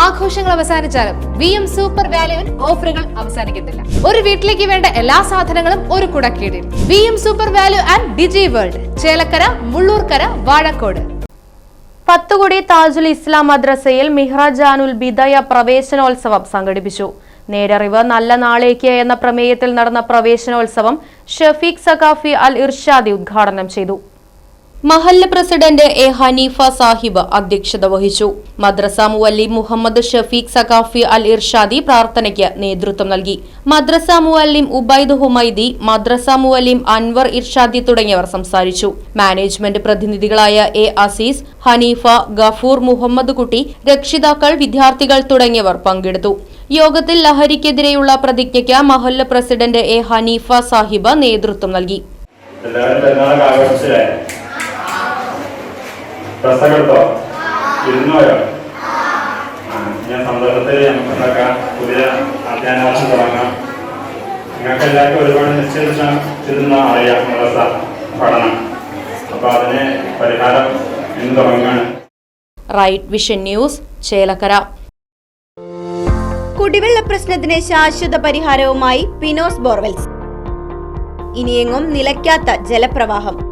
ആഘോഷങ്ങൾ അവസാനിച്ചാലും V M super വാല്യുവിൽ ഓഫറുകൾ അവസാനിക്കുന്നില്ല ഒരു വീട്ടിലേക്ക് വേണ്ട എല്ലാ സാധനങ്ങളും ഒരു കുടക്കീടിൽ. V M super value and digi world Chelakkara Mullurkara Vazhakkode. Pathukudi Tajul Islam മദ്രസയിൽ മിഹ്റജാനുൽ ബിദയ പ്രവേശനോത്സവം സംഘടിപ്പിച്ചു. നേരറിവ് നല്ല നാളേക്ക് എന്ന പ്രമേയത്തിൽ നടന്ന പ്രവേശനോത്സവം ഷഫീഖ് സഖാഫി അൽ ഇർഷാദി ഉദ്ഘാടനം ചെയ്തു. മഹല്ല് പ്രസിഡന്റ് എ ഹനീഫ സാഹിബ് അധ്യക്ഷത വഹിച്ചു. മദ്രസ മുവല്ലി മുഹമ്മദ് ഷഫീഖ് സഖാഫി അൽ ഇർഷാദി പ്രാർത്ഥനയ്ക്ക് നേതൃത്വം നൽകി. മദ്രസ മുവല്ലിം ഉബൈദ് ഹുമൈദി മദ്രസ മുവല്ലിം അൻവർ ഇർഷാദി തുടങ്ങിയവർ സംസാരിച്ചു. മാനേജ്മെന്റ് പ്രതിനിധികളായ എ അസീസ് ഹനീഫ ഗഫൂർ മുഹമ്മദ് കുട്ടി രക്ഷിതാക്കൾ വിദ്യാർത്ഥികൾ തുടങ്ങിയവർ പങ്കെടുത്തു. യോഗത്തിൽ ലഹരിക്കെതിരെയുള്ള പ്രതിജ്ഞയ്ക്ക് മഹല്ല പ്രസിഡന്റ് എ ഹനീഫ സാഹിബ് നേതൃത്വം നൽകി. ഡ്രസ്സൊക്കെ ഇരുന്നോയോ ആ ഞാൻ സന്തോഷത്തിൽ നമുക്ക് ഉണ്ടാക്കാം. പുതിയ അധ്യയന വർഷം തുടങ്ങാം. നിങ്ങൾക്ക് എല്ലാവർക്കും ഒരുപാട് നിശ്ചയിച്ചിരുന്ന അറിയാം മദ്രസ പഠനം. അപ്പൊ അതിന് പരിഹാരം ഇന്ന് തുടങ്ങുകയാണ് റൈറ്റ് വിഷൻ ന്യൂസ് ചേലക്കര. കുടിവെള്ള പ്രശ്നത്തിന് ശാശ്വത പരിഹാരവുമായി പിനോസ് ബോർവെൽസ്. ഇനിയെങ്ങും നിലയ്ക്കാത്ത ജലപ്രവാഹം.